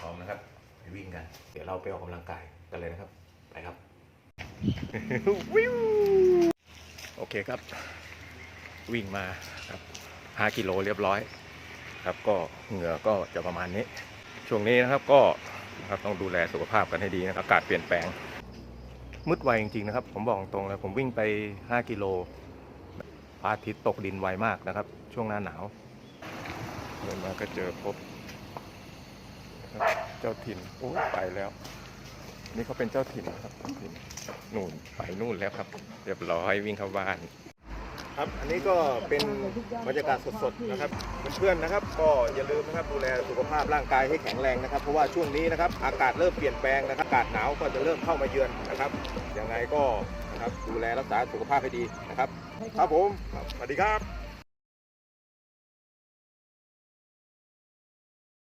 พร้อมนะครับ ไปวิ่งกัน เดี๋ยวเราไปออกกำลังกายกันเลยนะครับ ไปครับวิวโอเคครับ วิ่งมาครับ5กิโลเรียบร้อย ครับก็เหงื่อก็จะประมาณนี้ ช่วงนี้นะครับก็นะครับต้องดูแลสุขภาพกันให้ดีนะครับอากาศเปลี่ยนแปลงมืดไวจริงๆนะครับ ผมบอกตรงเลยผมวิ่งไป 5 กิโลพระอาทิตย์ตกดินไวมากนะครับ ช่วงหน้าหนาวเดินมาก็เจอพบ เจ้าถิ่นโอ้ไปแล้ว นี่เขาเป็นเจ้าถิ่นนะครับถิ่นนู่นไปนู่นแล้วครับ เรียบร้อยวิ่งเข้าบ้าน ครับอันนี้ก็เป็นบรรยากาศสดๆนะครับเพื่อนๆนะครับ ก็อย่าลืมนะครับดูแลสุขภาพร่างกายให้แข็งแรงนะครับ เพราะว่าช่วงนี้นะครับ อากาศเริ่มเปลี่ยนแปลงนะครับอากาศหนาวก็จะเริ่มเข้ามาเยือนนะครับยังไงก็นะครับดูแลรักษาสุขภาพให้ดีนะครับ ครับผมสวัสดีครับ